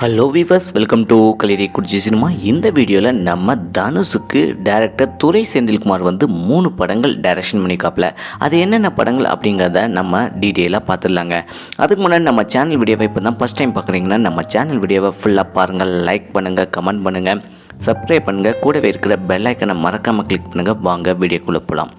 Hello viewers welcome to கலிரி குடிச்சி cinema இந்த வீடியோவில் நம்ம தனுஷுக்கு டேரக்டர் துரை செந்தில்குமார் வந்து மூணு படங்கள் டைரக்ஷன் பண்ணிக்காப்புல அது என்னென்ன படங்கள் அப்படிங்கிறத நம்ம டீட்டெயிலாக பார்த்துடலாங்க. அதுக்கு முன்னாடி நம்ம சேனல் வீடியோவை இப்போ தான் ஃபஸ்ட் டைம் பார்க்குறீங்கன்னா நம்ம சேனல் வீடியோவை ஃபுல்லாக பாருங்கள் லைக் பண்ணுங்கள் கமெண்ட் பண்ணுங்கள் சப்ஸ்கிரைப் பண்ணுங்கள் கூடவே இருக்கிற பெல் ஐக்கனை மறக்காமல் கிளிக் பண்ணுங்கள் வாங்க வீடியோக்குள்ளே போகலாம்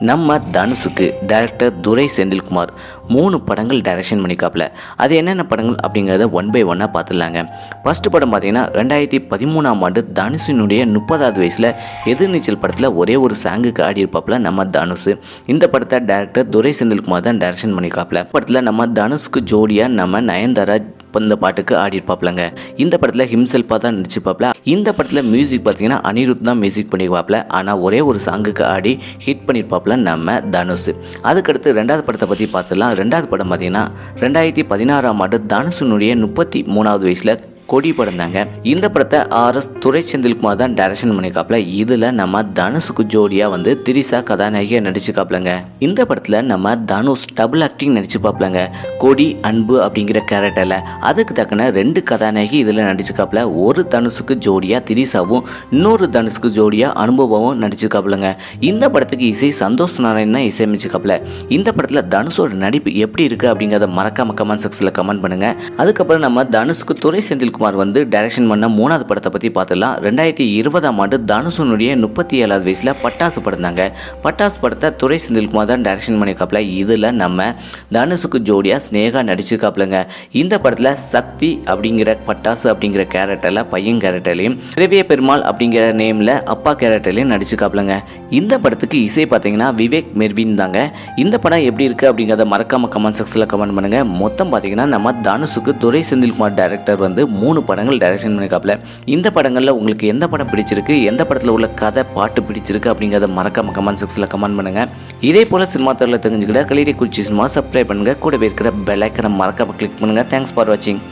நம்ம தனுஷுக்கு டைரக்டர் துரை செந்தில்குமார் மூணு படங்கள் டைரக்ஷன் பண்ணிக்காப்புல. அது என்னென்ன படங்கள் அப்படிங்கிறத ஒன் பை ஒன்னாக பார்த்துடலாங்க. ஃபஸ்ட்டு படம் பார்த்தீங்கன்னா ரெண்டாயிரத்தி பதிமூணாம் ஆண்டு தனுஷினுடைய முப்பதாவது வயசில் எதிர்நீச்சல் படத்தில் ஒரே ஒரு சாங்குக்கு ஆடி நம்ம தனுஷ். இந்த படத்தை டைரக்டர் துரை செந்தில்குமார் தான் டைரக்ஷன் பண்ணிக்காப்புல. படத்தில் நம்ம தனுஷுக்கு ஜோடியாக நம்ம நயன்தாரா இந்த பாட்டுக்கு ஆடி இருப்பாப்லங்க இந்த படத்தில் ஹிம்செல்ஃபாக தான் நடிச்சுப்பாப்ல இந்த படத்தில் மியூசிக் பார்த்தீங்கன்னா அனிருத் தான் மியூசிக் பண்ணியிருப்பாப்ல ஆனால் ஒரே ஒரு சாங்குக்கு ஆடி ஹிட் பண்ணியிருப்பாப்ல நம்ம தனுஷ் அதுக்கடுத்து ரெண்டாவது படத்தை பற்றி பார்த்துலாம் ரெண்டாவது படம் பார்த்தீங்கன்னா ரெண்டாயிரத்தி பதினாறாம் ஆண்டு தனுஷினுடைய முப்பத்தி மூணாவது வயசில் கொடி படம் தாங்க இந்த படத்தை ஆர்எஸ் துரை செந்தில்குமார் தான் டைரக்ஷன் பண்ணியிருக்காப்ல இதில் நம்ம தனுஷுக்கு ஜோடியாக வந்து திரிசா கதாநாயகியாக நடிச்சுக்காப்லங்க இந்த படத்தில் நம்ம தனுஷ் டபுள் ஆக்டிங் நடிச்சுப்பாப்லங்க கொடி அன்பு அப்படிங்கிற கேரக்டரில் அதுக்கு தக்கன ரெண்டு கதாநாயகி இதில் நடிச்சுக்காப்ல ஒரு தனுஷுக்கு ஜோடியாக திரிசாவும் இன்னொரு தனுஷுக்கு ஜோடியாக அனுபவமும் நடிச்சுக்காப்லங்க இந்த படத்துக்கு இசை சந்தோஷ் நாராயண் தான் இசையமைச்சுக்காப்ல இந்த படத்தில் தனுஷோட நடிப்பு எப்படி இருக்குது அப்படிங்கிறத மறக்காம கமெண்ட் செக்ஷனில் கமெண்ட் பண்ணுங்க. அதுக்கப்புறம் நம்ம தனுஷுக்கு துறை செந்தில் குமார் வந்து டைரக்ஷன் பண்ண மூணாவது படத்தை பற்றி பார்த்துடலாம். ரெண்டாயிரத்தி இருபதாம் ஆண்டு தனுஷனுடைய முப்பத்தி ஏழாவது வயசில் பட்டாசு படம் தாங்க பட்டாசு படத்தை துறை செந்தில்குமார் தான் டைரக்ஷன் பண்ணியிருக்காப்ல. இதில் நம்ம தனுஷுக்கு ஜோடியாக ஸ்னேகா நடிச்சிருக்காப்லங்க. இந்த படத்தில் சக்தி அப்படிங்கிற பட்டாசு அப்படிங்கிற கேரக்டரில் பையன் கேரக்டர்லையும் திரவிய பெருமாள் அப்படிங்கிற நேமில் அப்பா கேரக்டர்லையும் நடிச்சிருக்காப்லங்க. இந்த படத்துக்கு இசை பார்த்தீங்கன்னா விவேக் மெர்வின் தாங்க. இந்த படம் எப்படி இருக்குது அப்படிங்கிறத மறக்காம கமெண்ட் செக்ஷனில் கமெண்ட் பண்ணுங்கள் மொத்தம் பார்த்தீங்கன்னா நம்ம தனுஷுக்கு துரை செந்தில்குமார் டேரக்டர் வந்து மூணு படங்கள் டைரக்ஷன் பண்ணியிருக்காப்ல இந்த படங்களில் உங்களுக்கு எந்த படம் பிடிச்சிருக்கு? எந்த படத்தில் உள்ள கதை பாட்டு பிடிச்சிருக்கு அப்படிங்கிறத மறக்காம கமெண்ட் செக்ஷனில் கமெண்ட் பண்ணுங்கள் இதே போல் சினிமா துறையில் தெரிஞ்சுக்கிட்ட கலிடி குறிச்சி சினிமா சப்ஸ்கிரைப் பண்ணுங்கள் கூடவே இருக்கிற பெல் ஐக்கனை மறக்காம கிளிக் பண்ணுங்கள் தேங்க்ஸ் ஃபார் வாட்சிங்